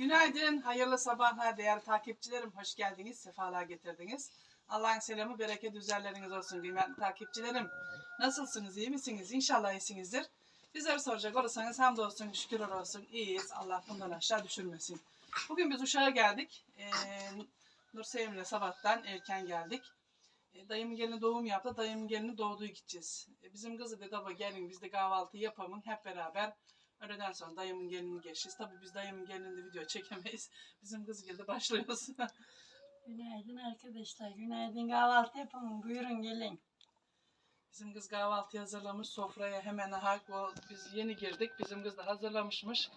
Günaydın, hayırlı sabahlar değerli takipçilerim. Hoş geldiniz, sefalar getirdiniz. Allah'ın selamı, bereket üzerleriniz olsun kıymetli takipçilerim. Nasılsınız, iyi misiniz? İnşallah iyisinizdir. Bizleri soracak olursanız hamdolsun, şükürler olsun, iyiyiz. Allah bundan aşağı düşürmesin. Bugün biz Uşak'a geldik. Ee, Nur Sevim'le sabahtan erken geldik. Ee, dayımın gelini doğum yaptı, dayımın gelini doğduğu gideceğiz. Ee, bizim kızı dedi, baba gelin biz de kahvaltı yapalım hep beraber. Öğleden sonra dayımın gelini geçeceğiz. Tabii biz dayımın gelininde video çekemeyiz. Bizim kız geldi başlıyoruz. Günaydın arkadaşlar. Günaydın kahvaltı yapalım. Buyurun gelin. Bizim kız kahvaltı hazırlamış sofraya hemen aha o, biz yeni girdik. Bizim kız da hazırlamışmış.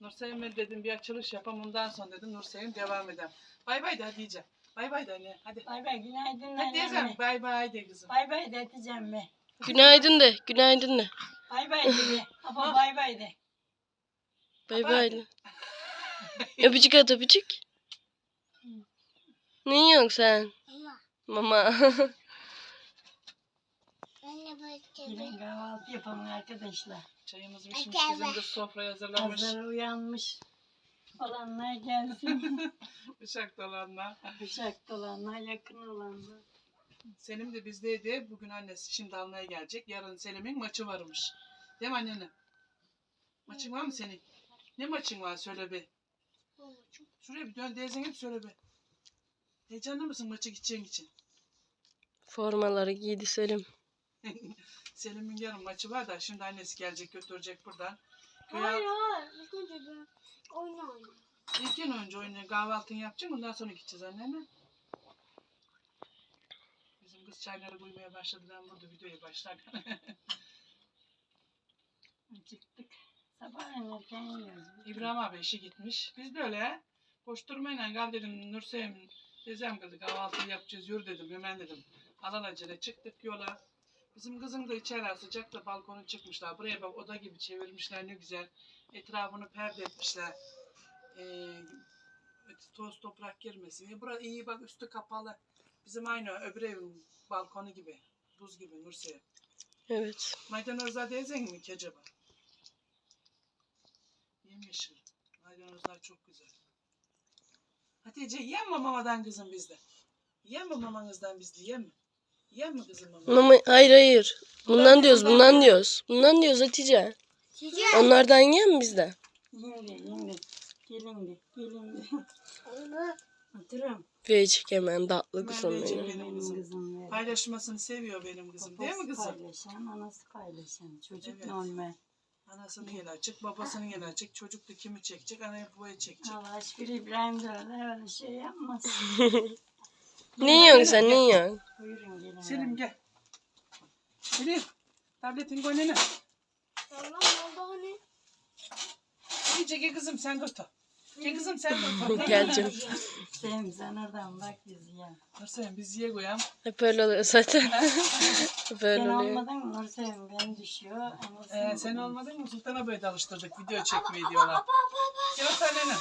Nursevim dedim bir açılış yapalım ondan sonra dedim Nursevim devam edelim. Bay bay de Hatice. Bay bay de anne hadi. Bay bay günaydın Hadi teyzem anneanne. bay bay de kızım. Bay bay de Hatice'm be. Günaydın de, günaydın de. Bay bay de be. Ama bay bay de. Bay bay de. öpücük at öpücük. Ne yiyorsun sen? Mama. Gelin kahvaltı yapalım arkadaşlar. Çayımız pişmiş bizim kız sofraya hazırlamış. Hazır uyanmış olanlar gelsin. Bıçak dolanma. Bıçak olanlar yakın olanlar. Selim de bizdeydi. Bugün annesi şimdi almaya gelecek. Yarın Selim'in maçı varmış. Değil mi annene? Maçın var mı senin? Ne maçın var söyle bir. Şuraya bir dön teyzene bir söyle bir. Heyecanlı mısın maça gideceğin için? Formaları giydi Selim. Selim'in yarın maçı var da şimdi annesi gelecek götürecek buradan. Köye Hayır hayır. İlk önce bir oyun oynayalım. İlk gün önce oyunu kahvaltını yapacağım ondan sonra gideceğiz annene. Bizim kız çayları koymaya başladı. Ben burada videoyu başlarken. Çıktık. Sabah erken yiyoruz. İbrahim abi işe gitmiş. Biz de öyle koşturmayla gel dedim Nursevim teyzem kızı kahvaltı yapacağız yürü dedim hemen dedim. Alelacele çıktık yola. Bizim kızım da içeri sıcakta balkona çıkmışlar. Buraya bak oda gibi çevirmişler ne güzel. Etrafını perde etmişler. Ee, toz toprak girmesin. E, burası iyi bak üstü kapalı. Bizim aynı öbür evin balkonu gibi. Buz gibi Nursevim. Evet. Maydanozlar teyzen mi ki acaba? Yemyeşil. Maydanozlar çok güzel. Hatice mi mamadan kızım bizde? Mi mamanızdan bizde? Yiyen mi kızım mama? Mama, hayır hayır. Bundan diyoruz, bundan diyoruz. Bundan diyoruz Hatice. Çiçek. Onlardan yiyen mi bizde? Yiyin de. Gelin de. Gelin de. Oturun. Verecek hemen tatlı kızım benim. Benim Benim kızım. Paylaşmasını seviyor benim kızım değil mi Babası kızım? paylaşan, anası paylaşan. Çocuk Evet. normal. Anasının yeri açık, babasının yeri açık. Çocuk da kimi çekecek, anayı babayı çekecek. Allah şükür İbrahim de öyle, öyle şey yapmaz. Ne yiyorsun sen, ne yiyorsun? Buyurun gelin. Selim gel. Selim, tabletin koynene. Tamam oldu hani. İyice gel kızım sen tut. Gel kızım sen tut. Geleceğim. Selim sen oradan bak bizi ya. Nasıl biz yiye koyalım. Hep öyle oluyor zaten. Hep öyle Sen oluyor. olmadın mı Nur Selim beni düşüyor. Ee, sen olmadın mı Sultan'a böyle de alıştırdık video çekmeyi diyorlar. Gel annene.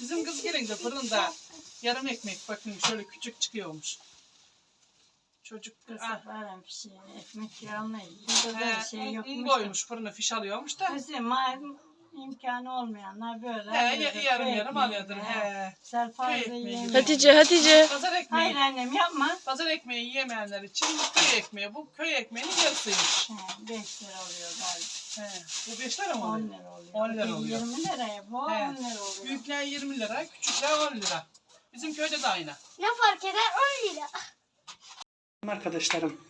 Bizim kız gelince fırında yarım ekmek bakın şöyle küçük çıkıyormuş. Çocuk Kız ah, falan bir şey. Ekmek yağmayız. Burada da he, şey un yokmuş. koymuş fırına fiş alıyormuş da. Mesela malum imkanı olmayanlar böyle. He, alıyordur, yarım yarım ekmeği. alıyordur. He. Köy ekmeği. yiyemiyorsun. Hatice, Hatice. Pazar Hayır ekmeği. annem yapma. Pazar ekmeği yiyemeyenler için bu köy ekmeği. Bu köy ekmeğinin yarısıymış. He, 5 lira oluyor galiba. He. Bu 5 lira mı 10 oluyor? lira oluyor. 10 lira oluyor. 20 liraya bu 10 He. lira oluyor. Büyükler 20 lira, küçükler 10 lira. Bizim köyde de aynı. Ne fark eder? 10 lira. Arkadaşlarım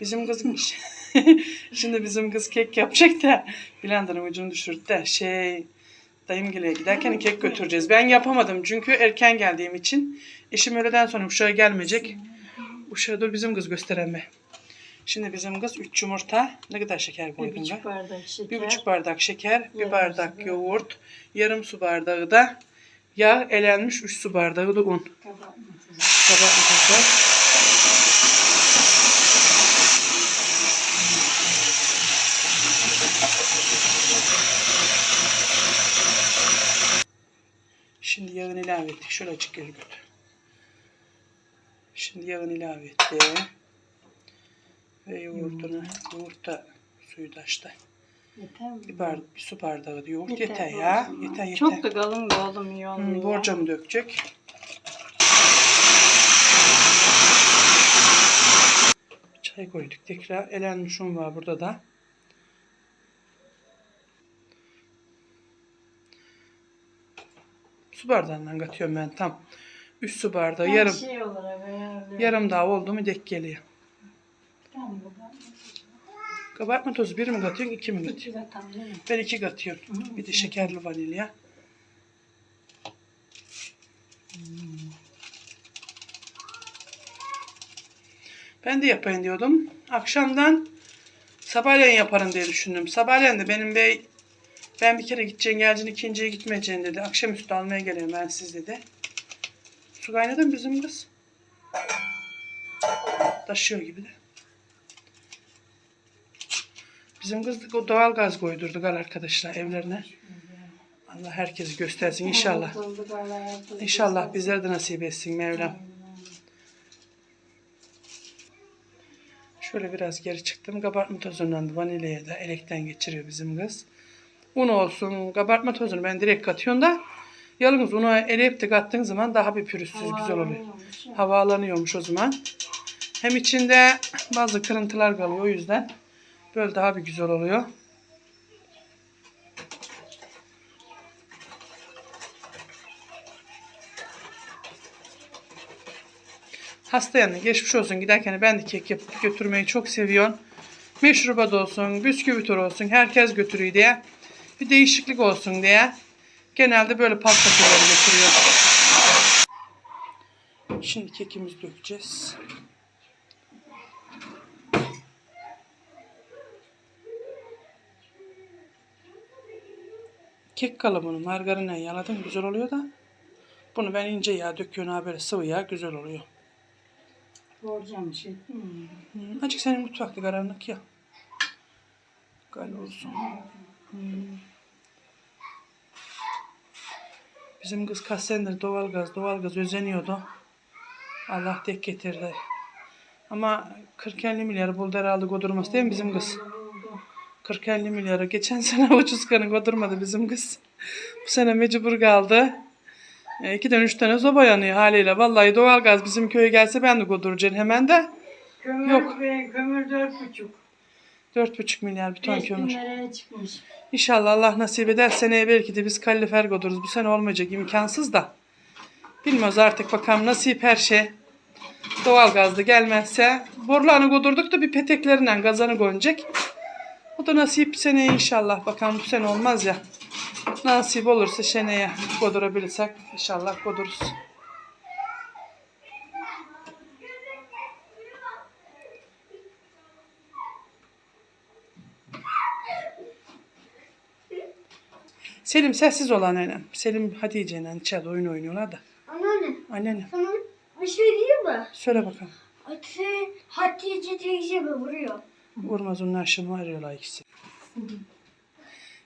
bizim kızmış. Şimdi bizim kız kek yapacak da blenderın ucunu düşürdü de şey dayımgileye giderken kek götüreceğiz. Ben yapamadım çünkü erken geldiğim için. Eşim öğleden sonra uşağa gelmeyecek. Uşağa dur bizim kız gösteren mi? Şimdi bizim kız 3 yumurta. Ne kadar şeker Bir koydun be? buçuk bardak şeker. Bir buçuk bardak şeker, bir bardak bardağı. yoğurt, yarım su bardağı da yağ, elenmiş 3 su bardağı da un. Kabartma tuzu. Şimdi yağını ilave ettik. Şöyle açık götür. Şimdi yağını ilave etti. Ve yoğurdunu, yoğurt da suyu da açtı. Yeter mi? Bir, bar, bir su bardağı yoğurt yeter, Yeter, ya. olsun. Yeter yeter. Çok da kalın da oğlum iyi olmuyor. Hmm, borcamı dökecek. Çay koyduk tekrar. Elenmiş un var burada da. Su bardağından katıyorum ben tam. 3 su bardağı. Her Yarım, şey olarak yarım daha oldu mu dek geliyor. Tamam. Kabartma tozu bir mi katıyorsun iki mi katıyorsun? değil mi? Ben iki katıyorum. Hı, Bir de şekerli vanilya. Ben de yapayım diyordum. Akşamdan sabahleyin yaparım diye düşündüm. Sabahleyin de benim bey ben bir kere gideceğim geleceksin ikinciye gitmeyeceksin dedi. Akşamüstü almaya geliyorum ben siz dedi. Su kaynadı mı bizim kız? Taşıyor gibi de. Bizim kız o doğal gaz koydurdu gal arkadaşlar evlerine. Allah herkesi göstersin inşallah. İnşallah bizlere de nasip etsin Mevlam. Şöyle biraz geri çıktım. Kabartma tozundan da vanilyaya da elekten geçiriyor bizim kız. Un olsun. Kabartma tozunu ben direkt katıyorum da yalnız unu eleyip de kattığın zaman daha bir pürüzsüz güzel oluyor. Havalanıyormuş o zaman. Hem içinde bazı kırıntılar kalıyor o yüzden böyle daha bir güzel oluyor. Hasta yanına geçmiş olsun giderken ben de kek yapıp götürmeyi çok seviyorum. Meşrubat olsun, bisküvitör olsun herkes götürüyor diye. Bir değişiklik olsun diye. Genelde böyle pasta türleri götürüyor. Şimdi kekimizi dökeceğiz. Kek kalıbını margarinle yaladım güzel oluyor da. Bunu ben ince yağ döküyorum ha böyle sıvı yağ güzel oluyor. Borcam şey. Hmm. Hmm, Acık senin mutfakta karanlık ya. Gal olsun. Hmm. Bizim kız kaç senedir doğalgaz, doğalgaz özeniyordu. Allah tek getirdi. Ama 40-50 milyar buldu herhalde kodurması değil mi bizim kız? 40-50 milyara. Geçen sene ucuz kanı kodurmadı bizim kız. Bu sene mecbur kaldı. E, iki tane üç tane soba yanıyor haliyle. Vallahi doğalgaz bizim köye gelse ben de koduracağım hemen de. Kömür Yok. kömür dört buçuk. 4,5 milyar bir ton Beş bin kömür. liraya çıkmış. İnşallah Allah nasip eder seneye belki de biz kalorifer koduruz. Bu sene olmayacak imkansız da. Bilmiyoruz artık bakalım nasip her şey. Doğalgazda gelmezse. Borularını kodurduk da bir peteklerinden gazanı konacak. O da nasip seneye inşallah. Bakalım bu sene olmaz ya. Nasip olursa seneye kodurabilirsek inşallah koduruz. Selim sessiz ol anneannem. Selim Hatice ile içeride oyun oynuyorlar da. Anneanne Anneannem sana bir şey diyeyim mi? söyle bakalım. Hatice, Hatice teyze mi vuruyor? Vurmaz onlar şimdi arıyorlar ikisi.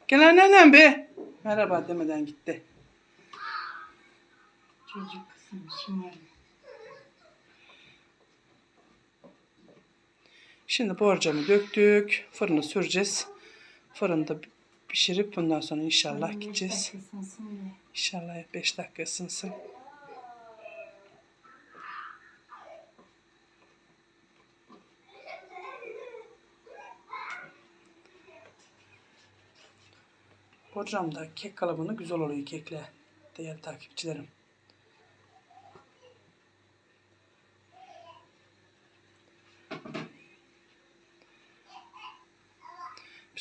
Gel anneannem be. Merhaba demeden gitti. Çocuk kızım şimdi. Şimdi borcamı döktük. Fırını süreceğiz. Fırında pişirip bundan sonra inşallah gideceğiz. İnşallah 5 dakika ısınsın. Borcamda kek kalıbını güzel oluyor kekle. Değerli takipçilerim.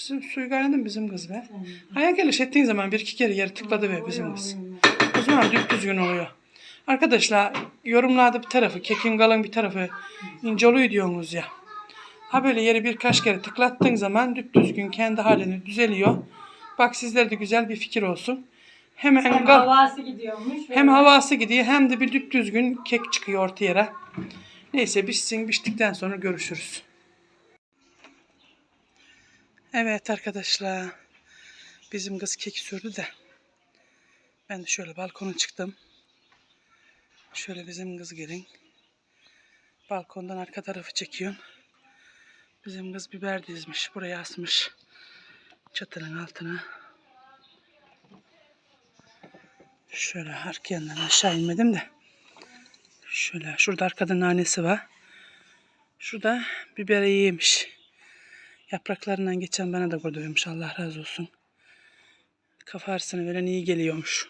Bizim mı bizim kız be? Hayal geliş ettiğin zaman bir iki kere yeri tıkladı ve bizim kız. O zaman düz düzgün oluyor. Arkadaşlar yorumlarda bir tarafı, kekin kalın bir tarafı ince oluyor diyorsunuz ya. Ha böyle yeri birkaç kere tıklattığın zaman düz düzgün kendi halini düzeliyor. Bak sizlere de güzel bir fikir olsun. Hemen Hem kal- havası gidiyormuş. hem havası gidiyor hem de bir düz düzgün kek çıkıyor ortaya. Neyse pişsin piştikten sonra görüşürüz. Evet arkadaşlar. Bizim kız kek sürdü de. Ben de şöyle balkona çıktım. Şöyle bizim kız gelin. Balkondan arka tarafı çekiyorum. Bizim kız biber dizmiş. Buraya asmış. Çatının altına. Şöyle arka yandan aşağı inmedim de. Şöyle şurada arkada nanesi var. Şurada biberi yemiş. Yapraklarından geçen bana da koyuyormuş Allah razı olsun. Kafa veren iyi geliyormuş.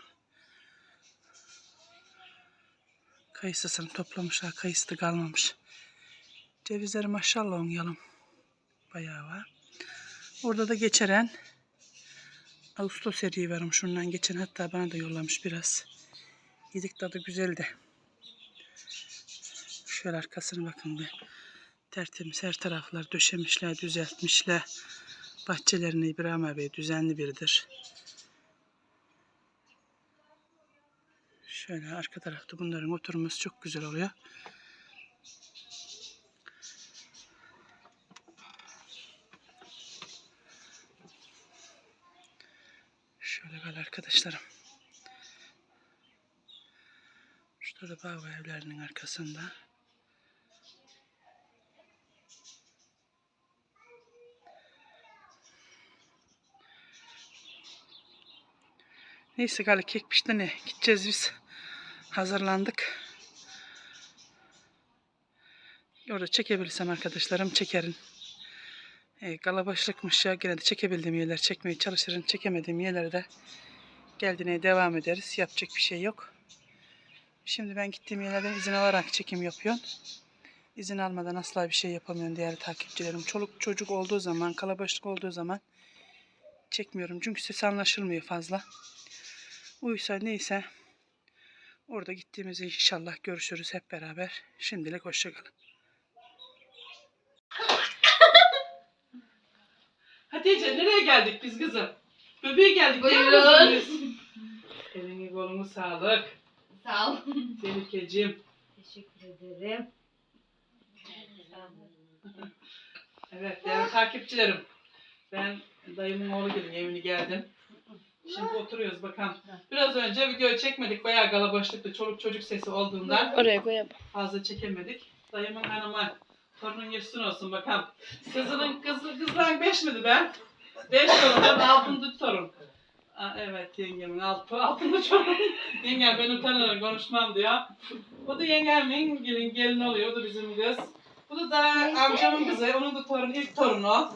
Kayısısını toplamışlar. Kayısı da kalmamış. Cevizleri maşallah oynayalım. Bayağı var. Orada da geçeren Ağustos seriyi varım şundan geçen hatta bana da yollamış biraz. Yedik tadı güzeldi. Şöyle arkasına bakın bir. Tertemiz her taraflar döşemişler, düzeltmişler. Bahçelerini İbrahim abi düzenli biridir. Şöyle arka tarafta bunların oturması çok güzel oluyor. Şöyle gel arkadaşlarım. Şurada da bağ evlerinin arkasında. Neyse galiba kek pişti ne? Gideceğiz biz. Hazırlandık. Orada çekebilirsem arkadaşlarım çekerim. E, kalabalıkmış ya gene de çekebildiğim yerler çekmeye çalışırım. Çekemediğim yerlere de geldiğine devam ederiz. Yapacak bir şey yok. Şimdi ben gittiğim yerlerden izin alarak çekim yapıyorum. İzin almadan asla bir şey yapamıyorum değerli takipçilerim. Çoluk çocuk olduğu zaman, kalabalık olduğu zaman çekmiyorum. Çünkü ses anlaşılmıyor fazla. Uysa neyse orada gittiğimizde inşallah görüşürüz hep beraber. Şimdilik hoşçakalın. Hatice nereye geldik biz kızım? Bebeğe geldik Buyurun. Elini kolunu sağlık. Sağ ol. Tehlikeciğim. Teşekkür ederim. Evet değerli takipçilerim. Ben dayımın oğlu gibi evine geldim. Şimdi oturuyoruz bakalım. Biraz önce video çekmedik. Bayağı kalabalıklı çoluk çocuk sesi olduğundan Oraya koyalım. fazla çekemedik. Dayımın hanımı torunun geçsin olsun bakalım. Kızının kızı kızdan beş miydi ben? Beş torundan altıncı torun. Aa, evet yengemin altı, altıncı torun. Yengem ben utanırım konuşmam diyor. Bu da yengemin gelin, gelin oluyor. Bu da bizim kız. Bu da, da amcamın kızı. Onun da torunu, ilk torunu.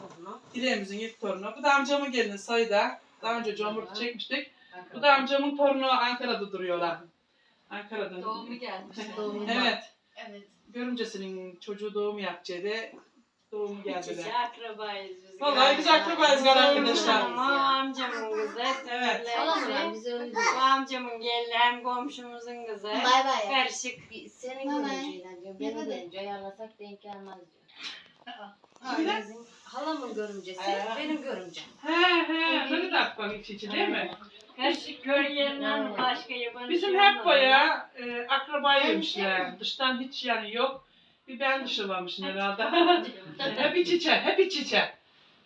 Dileğimizin ilk torunu. Bu da amcamın gelini Sayda. Daha önce Comurt'u çekmiştik. Bu da amcamın torunu Ankara'da duruyorlar. Ankara'da. Doğumu gelmiş. Evet. Evet. Görümcesinin çocuğu doğum yapacaktı. Doğumu geldiler. akrabayız biz. Vallahi biz akrabayız gal arkadaşlar. Ama amcamın kızı. Evet. Öyle diyor. Bu amcamın gelini hem komşumuzun kızı. Bay bay. Karışık. Bir- Senin görümceyle diyor. Benim görümce ayarlasak denk gelmez diyor. Aynen. Halamın görümcesi, Aa. benim görümcem. He he. Böyle de akbak iç içi değil mi? Karışık köy yerinden başka yabancı Bizim şey hep bayağı e, akrabaymışlar. Dıştan hiç yani yok. Bir ben dışılamışım herhalde. hep iç içe, hep iç içe.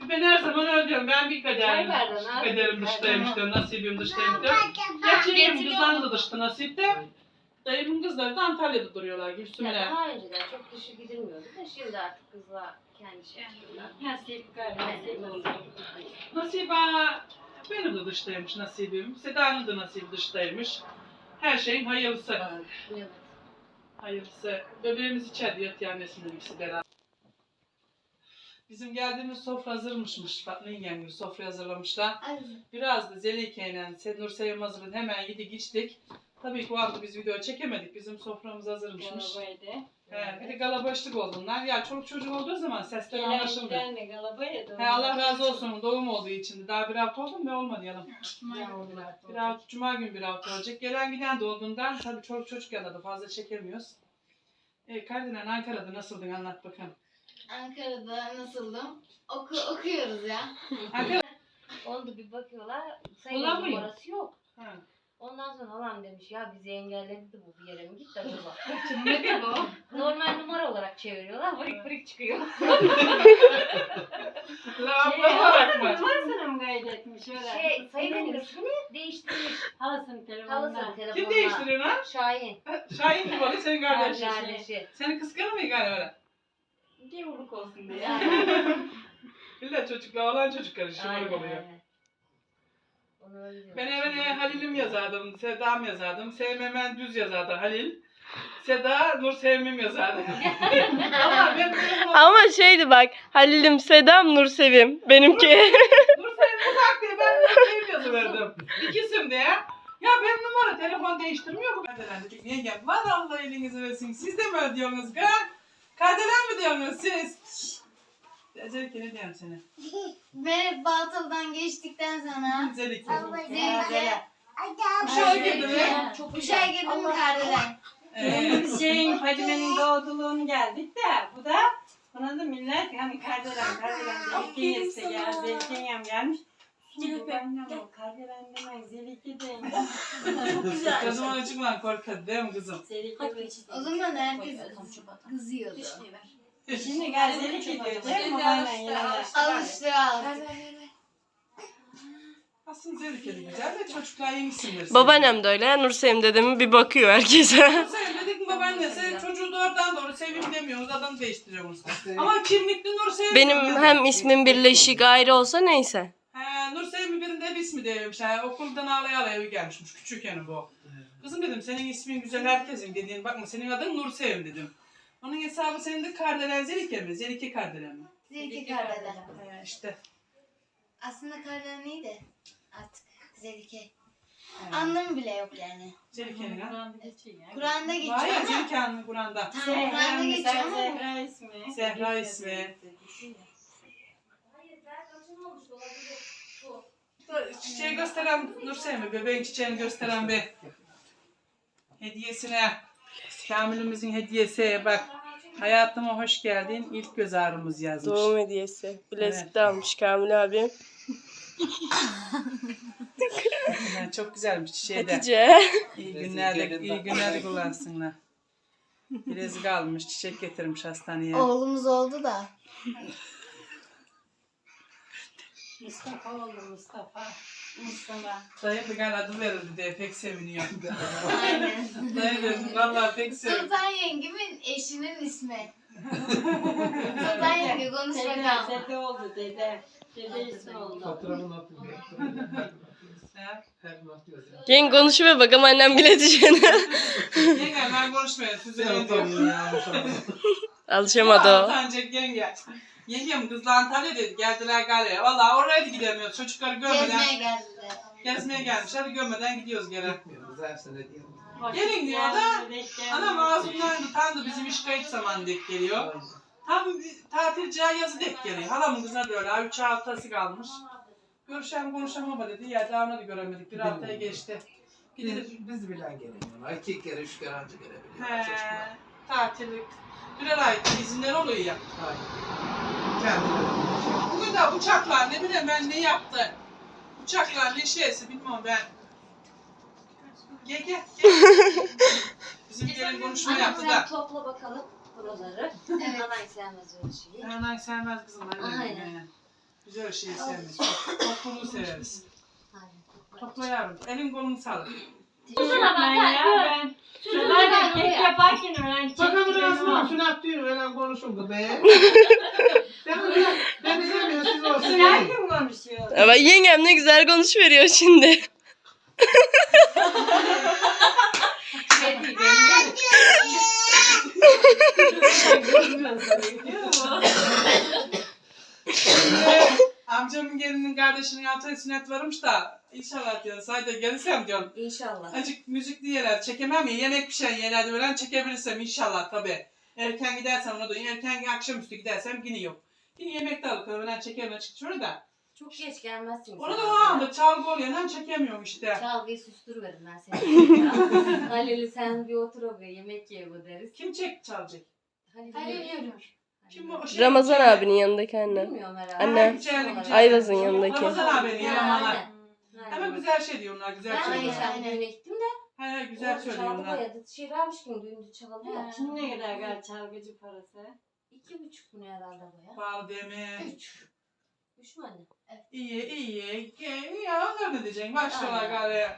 Bir ben her zaman öyle diyorum. Ben bir kaderim, kaderim dıştaymış diyorum. Nasibim dıştaymış diyorum. Gerçi yerim kızdan da dışta nasipte. Dayımın kızları da Antalya'da duruyorlar Gülsüm'le. Ya daha önceden çok dışı gidilmiyordu da şimdi artık kızlar kendi şey yapıyorlar. Nasip nasip olur. Nasiba benim de dıştaymış nasibim. Seda'nın da nasibi dıştaymış. Her şeyin hayırlısı. Evet. Hayırlısı. Bebeğimiz içeride yatıyor annesinin ikisi beraber. Bizim geldiğimiz sofra hazırmışmış. Fatma yengem sofra hazırlamışlar. Biraz da Zelike ile Sednur Sevim hazırladı. Hemen yedik içtik. Tabii ki o biz video çekemedik. Bizim soframız hazırmışmış. Galabaydı. He, bir de galabaşlık olduğundan. Ya çoluk çocuk olduğu zaman sesler anlaşılmıyor. Gelen de galabaydı. He, Allah razı olsun doğum olduğu için. Daha bir hafta oldu mu? Olmadı yalan. Bir hafta, cuma gün bir hafta olacak. Gelen giden de olduğundan tabii çoluk çocuk yanında da fazla çekemiyoruz. E, Kardinal Ankara'da nasıldın anlat bakalım. Ankara'da nasıldım? Oku, okuyoruz ya. Ankara... Onu da bir bakıyorlar. Sayı Bulamıyor. numarası yok. Ha. Ondan sonra halam demiş ya bizi engelledi de bu bir yere mi gitti acaba? Ne o? Normal numara olarak çeviriyorlar. Vırık vırık çıkıyor. La abla olarak mı? Numarasını mı kaydetmiş öyle? Şey sayı numarasını değiştirmiş. Halasının telefonundan. Halasının telefonuna. Kim değiştiriyor lan? Şahin. Şahin kim oluyor? Senin kardeşin. Kardeşi. Seni kıskanır mı galiba öyle? Gevurluk olsun diye. Yani. İlla çocukla olan çocuklar işi Aynen, oluyor. aynen. Ben evine Halil'im yazardım, Seda'm yazardım. Sevmemen düz yazardı Halil. Seda Nur Sevmem yazardı. Ama ben Ama şeydi bak Halil'im Sedam Nur Sevim benimki. Nur Sevim uzak diye ben Nur Sevim yazıverdim. İkisim diye. Ya ben numara telefon değiştirmiyor bu kadar. Dedik yengem var Allah elinizi versin. Siz de mi ödüyorsunuz be? Kardelen mi diyorsunuz siz? Ecelik ne diyeyim seni? Ben Batıl'dan geçtikten sonra Ecelik. Zeylik'e Uşağa girdi mi? Uşağa girdim mi kardelen? Ee, şeyin Fadime'nin doğduluğunu geldik de bu da buna da millet hani kardelen kardelen zelike yetse gel zelike gelmiş. Gelip annem o kardelen demek zelike deyin. Çok güzel. Kızım acıklan korkadı değil mi kızım? Zelike O zaman herkes kızıyordu. Şimdi gel zelike diyor değil mi? Babayla yanında. Alıştı al. Aslında Zelike'li güzel de çocuklar yemişsindir. Babaannem de öyle. Nur Sevim dedemi bir bakıyor herkese. Sen dedik mi babaanne sen çocuğu doğrudan doğru sevim demiyoruz adını değiştiriyoruz. Ama kimlikli Nur Sevim. Benim hem ismim birleşik ayrı olsa neyse. He, Nur Sevim'in birinde bir ismi değilmiş. Ha, okuldan ağlaya ağlaya evi gelmişmiş. Küçükken bu. Kızım dedim senin ismin güzel herkesin dediğin bakma senin adın Nur Sevim dedim. Onun hesabı senin de Kardelen Zelike mi? Zelike Kardelen mi? Zelike kardelen. He, işte. Aslında kardelen neydi? Artık Zelike. Anlamı bile yok yani. Zelike'nin ha. Kur'an'da geçiyor ya. Kur'an'da geçiyor Var ya ama Zelike Hanım'ın Kur'an'da. Tamam, Kur'an'da geçiyor mesela ama Zehra ismi. Zehra ismi. Çiçeği gösteren Nur Sevim bebeğin çiçeğini gösteren bir hediyesine Kamil'imizin hediyesi bak hayatıma hoş geldin ilk göz ağrımız yazmış. Doğum hediyesi. Bilezik de almış Kamil abi. Yani çok güzelmiş çiçeği de. Hatice. İyi günlerde, iyi günlerde kullansınlar. Bilezik almış, çiçek getirmiş hastaneye. oğlumuz oldu da. Mustafa oldu Mustafa. Mustafa. Dayım da gel adı verildi diye pek seviniyor. Aynen. Dayı dedim valla pek seviniyor. Sultan yengemin eşinin ismi. Sultan yenge konuş Dede, bakalım. dede oldu dede. Dede ismi oldu. Fotoğrafını. Ha? Her gün. Yenge konuşuyor bak ama annem bile diyeceğini. Yenge ben konuşmuyorum, size ne diyorum. ya. Alışamadı o. Utancak yenge. Yengem kızla Antalya dedi, geldiler galeye. Valla oraya da gidemiyoruz, çocukları görmeden. Gezmeye geldiler. Gezmeye gelmişler, görmeden gidiyoruz gene. Gitmiyoruz. Her sene diyorum. Gelin diyor da, Anam ağzımdan tutandı bizim iş kayıt zamanı denk geliyor. Tam tatilciye yazı denk geliyor. Halamın kızına da öyle. Üç haftası kalmış. Görüşen konuşalım ama dedi. Ya daha onu da göremedik. Bir haftaya geçti. Gidelim. Biz, biz bile gelemiyorlar. İki kere, üç kere anca gelebiliyorlar He, çocuklar. tatillik. Birer ay izinler oluyor ya. Aynen. Kendileri. Bugün de uçaklar ne bileyim ben ne yaptı. Uçaklar ne şeysi bilmem ben. Gel gel gel. Bizim gelin konuşma Anam yaptı da. topla bakalım buraları. Evet. Anan sevmez öyle şeyi. Anay sevmez kızım anne. Aynen. Güzel şey sevmez. Topluluğu severiz. Aynen. Topla yavrum. Elin kolunu sağlık. Ben ya ben. Şunlar da kek yaparken öğren Bakalım mı? Şunu atıyor. Öyle konuşun da be. Ben ben izlemiyorum. Siz olsun. Sen kim konuşuyor? Ama yengem ne güzel konuşuveriyor şimdi. Amcamın gelinin kardeşinin altı sünnet varmış da inşallah diyor. Sadece gelirsem diyorum. İnşallah. Acık müzikli yerler çekemem ya. Yemek pişen yerlerde falan çekebilirsem inşallah tabi. Erken gidersem ona da erken akşamüstü gidersem yine yok. Yine yemekte alıp falan çekemem açık şöyle da. Çok geç gelmezsin. Onu da o anda çalgı oluyor. Lan çekemiyorum işte. Çalgıyı susturuverim ben seni. Halil'i sen bir otur oraya yemek ye bu deriz. Kim çek çalacak? Halil Halil yürür. Kim o? Şey, Ramazan abinin yanındaki anne. Bilmiyorum herhalde. Anne. Olarak. Ayvaz'ın yanındaki. Ramazan abi diyor Ha, onlar. aynen. Ama Aynen. güzel şey diyor onlar. Güzel Ben de söylüyor. geçen düğüne gittim de. He he güzel orada söylüyor çalgı onlar. bayadı. Şirarmış gibi düğünde çalıyor. Kim ne kadar gal çalgıcı parası? İki buçuk mu ne herhalde bu ya? Bağlı deme. Üç. Üç mü anne? İyi iyi. iyi. Ya onlar ne diyeceksin? Başlıyorlar Aynen. gari.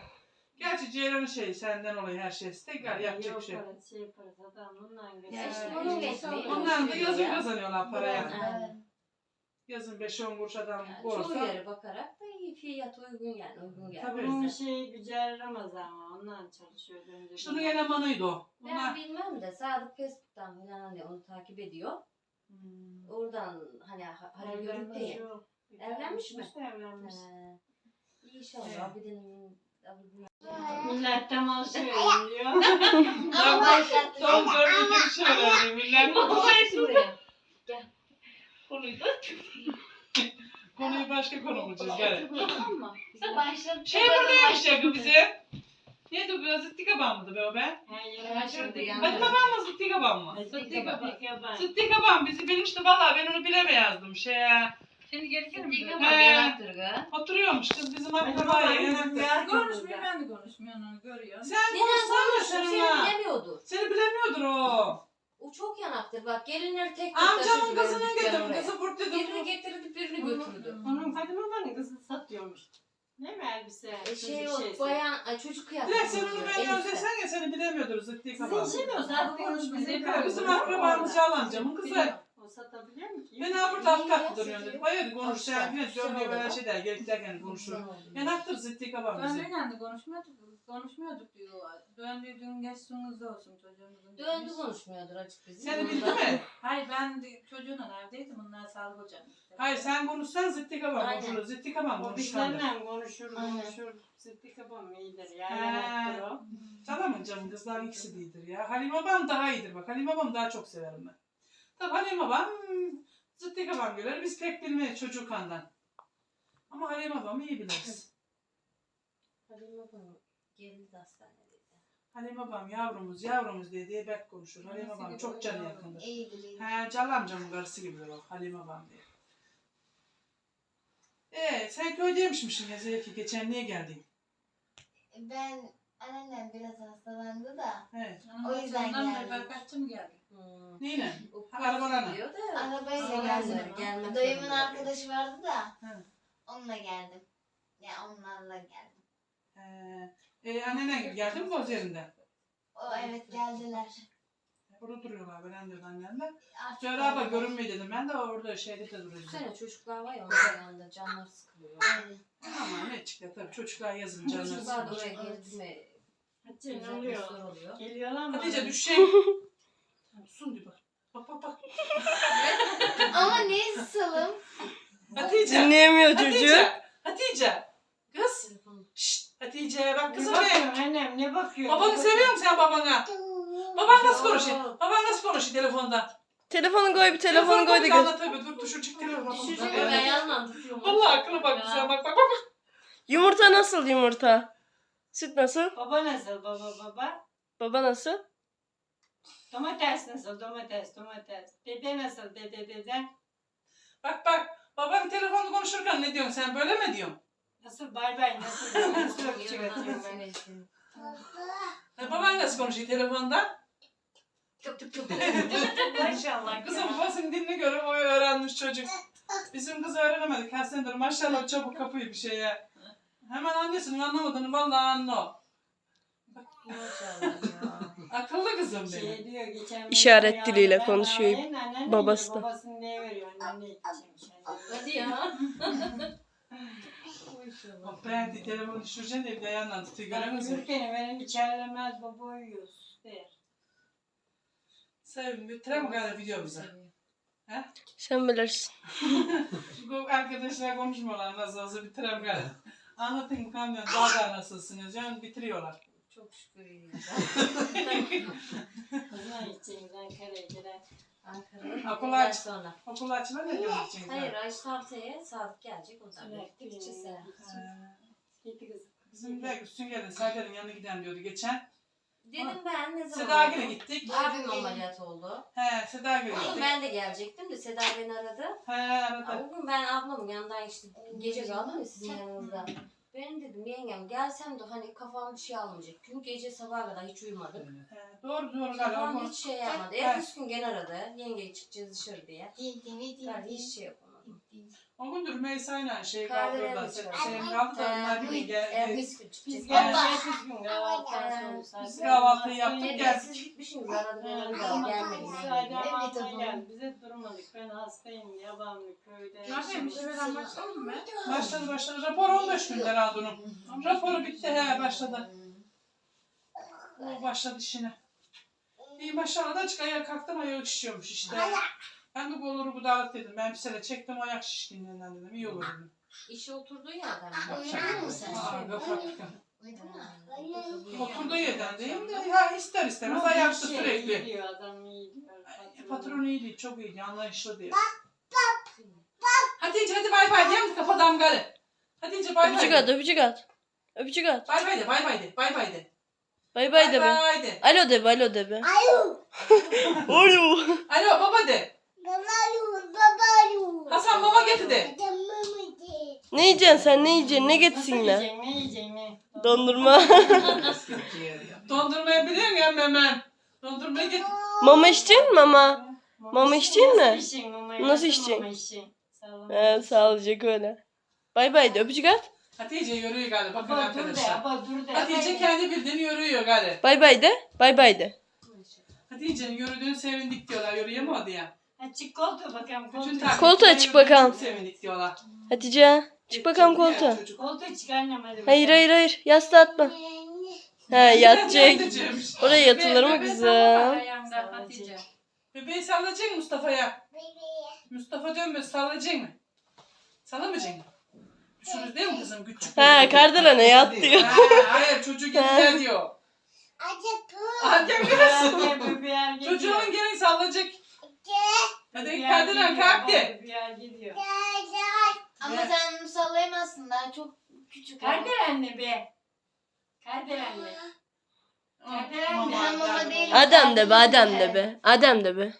Gerçi Ceylan'ın şey senden oluyor her şey. Tekrar yapacak Yok bir şey. yok. parası, şey parası adamın Ya işte onun geçmeyi. Onlar da yazın kazanıyorlar paraya. Aynen. Yazın 5-10 kuruş adam Yani çoğu yere bakarak da fiyat uygun yani uygun geldi. Tabii. Bunun bize. şeyi güzel Ramazan var. Ondan çalışıyor. Önce İşte onun elemanıydı o. Ben Bunlar... bilmem de Sadık Facebook'tan falan hani onu takip ediyor. Hmm. Oradan hani ha- hani görüp de ya. Evlenmiş mi? Evlenmiş. He. İnşallah Evet. abinin abinin- Milletten alışıyor diyor. Ama. Son dördüncü şey öğrendim. Millet buraya. konuyu da Konuyu başka konu bulacağız. Gel. Tamam mı? Başlattı. Şey buradaymış ya bu bize. Neydi bu? Zıttı kaban mıydı be o be? Şurada yani. Hadi baban mı zıttı kaban mı? Zıttı kaban. Zıttı kaban bizi benim işte valla ben onu bilemeyazdım şeye. Seni gerekir mi? Oturuyormuş kız bizim yanakta. Konuşmuyor ben de konuşmuyorum onu görüyorum. Sen konuşsana konuşuyor? Seni bilemiyordur. Seni bilemiyordur o. O çok yanaktır. Bak gelinler tek tek Amcamın taşıdı benim kızının getirdim. oraya. Kızı burt Birini getirdi birini götürdü. Onun Fadime Baba'nın kızı satıyormuş. Değil mi elbise? E şey o şeysi. bayan ay, çocuk kıyafeti. Direkt sen onu giyiyor, ben elbise. desen ya seni bilemiyordur zıttı kaban. Sizin için o satıyormuş bize. Bizim Bizim akrabamız Yalan'camın kızı. O satabiliyor mu ki? Ben ha burada İyi ya, duruyorum sizi. dedim. Hayır konuşacağım. Hoşça, Yine güzel dönüyor böyle oldu. şey der. Gelip derken konuşur. Güzel oldu. Yanaktır zıttı kaban bizi. Döndüğüyle de. Konuşmuyorduk diyor. Döndüğü gün geçtiğinizde olsun çocuğumuzun. Döndü demiş. konuşmuyordur açık bizim. Seni bildi mi? Hayır ben de çocuğunla evdeydim. Bunlar sağlık hocam. Hayır sen konuşsan zıttı kaban Aynen. konuşur. Zıttı kaban O konuşur. bizlerle konuşur Aynen. konuşur. Zıttı kaban iyidir ya. He. Yanaktır o. Canım kızlar ikisi de iyidir ya. Halim babam daha iyidir bak. Halim babam daha çok severim ben. Tabi Halim babam hmm, zıttı kaban görer. Biz pek bilmeyiz çocuk kandan. Ama Halim babamı iyi biliriz. Halim babam geldi de hastanedeydi. Halim babam yavrumuz yavrumuz diye diye bek konuşur. Halim babam çok canı yakındır. İyidir iyi. He Can amcamın karısı gibidir o Halim babam diye. Ee sen köydeymişmişsin ya Zeki. Geçen niye geldin? Ben anneannem biraz hastalandı da He. O yüzden geldim. beri kaçtım geldi. Hmm. Neyle? Arabalarla. diyor da. arabayla geldim. gelmek Dayımın zorunda. arkadaşı vardı da He. onunla geldim. Ya onlarla geldim. Ee, e, annene geldi mi koz yerinde? O evet geldiler. Burada duruyorlar ben diyor annemle. Artık Söyle abla görünmüyor dedim. Ben de orada şeyde de duruyorum. sene çocuklar var ya onun yanında canlar sıkılıyor. Aynen. Ama ne çıktı tabii çocuklar yazın canları Çocuklar da sıkılır. oraya mi Hatice ne oluyor? oluyor. Geliyorlar mı? Hatice düşecek. Sun diyor bak. Bak bak bak. Ama ne salım? Hatice. Dinleyemiyor çocuğu. Hatice. Hatice. Kız. Hatice bak Ne kızım bakıyorsun ne? annem ne bakıyorsun? Babanı seviyor musun sen babana? Baban nasıl konuşuyor? Baban nasıl konuşuyor telefonda? Telefonu koy bir telefonu koy da gör. Anlat tabii dur düşür çık telefonu. Düşürüyor Evet. ben yandan tutuyorum. Vallahi akıllı bak güzel bak bak bak. Yumurta nasıl yumurta? Süt nasıl? Baba nasıl baba baba? Baba nasıl? Domates nasıl domates domates? Dede nasıl dede dede? Bak bak. Baban telefonda konuşurken ne diyorsun sen böyle mi diyorsun? Nasıl bay bay nasıl nasıl öpücük Yandan atıyorsun? seveyim. Ha, baban nasıl konuşuyor telefonda? Tıp tıp tıp. Maşallah. Kızım babasının dilini görüp o öğrenmiş çocuk. Bizim kız öğrenemedik. Her senedir maşallah çabuk kapıyor bir şeye. Hemen annesinin anlamadığını vallahi anla. Maşallah ya. Akıllı kızım benim. Şey diyor geçen İşaret diliyle ben konuşuyor anneanne babası diyor, da. Babasını neye veriyor anneanne gideceğim. Hadi ya. Bak ben de telefonu düşüreceğim diye bir de yandan tutuyor göremez mi? Gürken'i benim içerlemez baba uyuyoruz. Der. Sevim bitirelim galiba videomuzu. Sen bilirsin. Bu arkadaşlar konuşmuyorlar nasıl olsa bitirelim galiba. Anlatın bu kamyon daha da nasılsınız? Yani bitiriyorlar. Çok şükür iyiyiz. Kızına gideceğiz Ankara'ya gider. Ankara'ya. Okul Ondan aç. sonra. Okul açılır ne için? Hayır Ayşe haftaya saat gelecek. O zaman Sürekli gideceğiz. ha. Gitti kızım. Bizim de Sünger'in Serdar'ın yanına giden diyordu geçen. Dedim ben ne zaman Seda? Gül'e gittik. Abim ameliyat oldu. He Seda Gül'e gittik. ben de gelecektim de Seda beni aradı. He Aa, arada. O gün ben ablamın yanından işte gece kaldım ya sizin yanınızda. Ben dedim yengem gelsem de hani kafam bir şey almayacak. Çünkü gece sabaha kadar hiç uyumadım. He, doğru doğru. Kafam hiç şey yapmadı. Ertesi gün gene aradı. Yenge çıkacağız dışarı diye. Değil değil değil. Ben hiç şey yapamadım. O gün Rümeysa'yla şey Kardelen kaldırdılar. içiyor. Şeyim kaldı da onlar bir Ee, geldi. Biz geldik ertesi gün kahvaltıdan sonra. Biz kahvaltıyı yaptık, geldik. Siz gitmişsiniz ben geldi. Biz hep durmadık. Ben hastayım. Yabanlı köyde. Yapayım işte veren başladın mı? Başladı başladı. Rapor 15 günde herhalde onun. Raporu bitti he başladı. O başladı işine. İyi maşallah da açık ayağa kalktım ayağı şişiyormuş işte. Ben de bu olur bu dağıt dedim. Ben bir sene çektim ayak şişkinliğinden dedim. İyi olur dedim. İşe. Uyudun mu sen? Aa, gafak. Uyudun mu? Oturduğu yerden değil de ya ister istemez ayakta Şey, sürekli. iyi diyor adam iyi diyor. Patron iyiydi, çok iyiydi, anlayışlı diye. Hatice hadi bay bay diyelim kafa damgalı. Hatice bay bay Öpücük de. at öpücük at. Öpücük at. Bay bay de, bay bay de, bay bay de. Bay bay de be. bay de. Alo de be alo de be. Alo. Alo baba de. Hasan baba getir de. Ne yiyeceksin sen ne yiyeceksin ne getirsinler? yiyeceksin? Ne yiyeceksin? Ne? Dondurma. Dondurmayı biliyor musun ya hemen? Dondurmayı getir. Mama içeceksin mi mama? Mama içeceksin mi? Nasıl içeceksin. He sağlayacak öyle. Bay bay de öpücük at. Hatice yürüyor galiba bakın Baba dur de, arkadaşlar. baba dur de. Hatice kendi bildiğini yürüyor galiba. Bay bay de. Bay bay de. Hatice'nin yürüdüğünü sevindik diyorlar. Yürüyemedi ya. Açık koltuğa bakalım. Bütün Koltuğa, çık bakalım. çok Sevindik diyorlar. Hatice. Çık bakalım koltuğa. Koltuğa çık annem hadi. Hayır bakalım. hayır hayır. Yastığa atma. He yatacak. Oraya yatılır mı kızım? Ayağımda Hatice. Bebeği sallayacak mı Mustafa'ya? Mustafa dönme sallayacak mı? Sallamayacak mı? Düşürürüz değil mi kızım? Küçük. He kardelene yat diyor. Ha, hayır çocuğu gel diyor. Annem gel, bebeğer geliyor. Çocuğun gelin sallayacak. Hadi Bebeğer kadına geliyor, kalk de. Ama Evet. sen bunu sallayamazsın daha çok küçük. Kardel anne be. Kardel anne. Kardel anne. Ben mama değilim. Adam de be adam de be. Adam de be.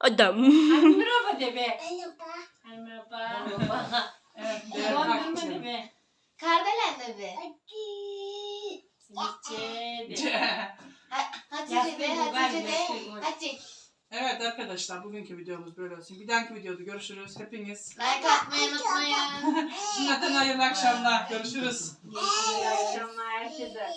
Adam. Merhaba de be. Merhaba. Evet, Dondurma de be. Kardelen de be. Simitçe de. Ha- Hatice de, Hatice de. Hatice. Evet arkadaşlar bugünkü videomuz böyle olsun. Bir dahaki videoda görüşürüz. Hepiniz Like atmayı unutmayın. cümleten hayırlı akşamlar. Görüşürüz. İyi akşamlar herkese.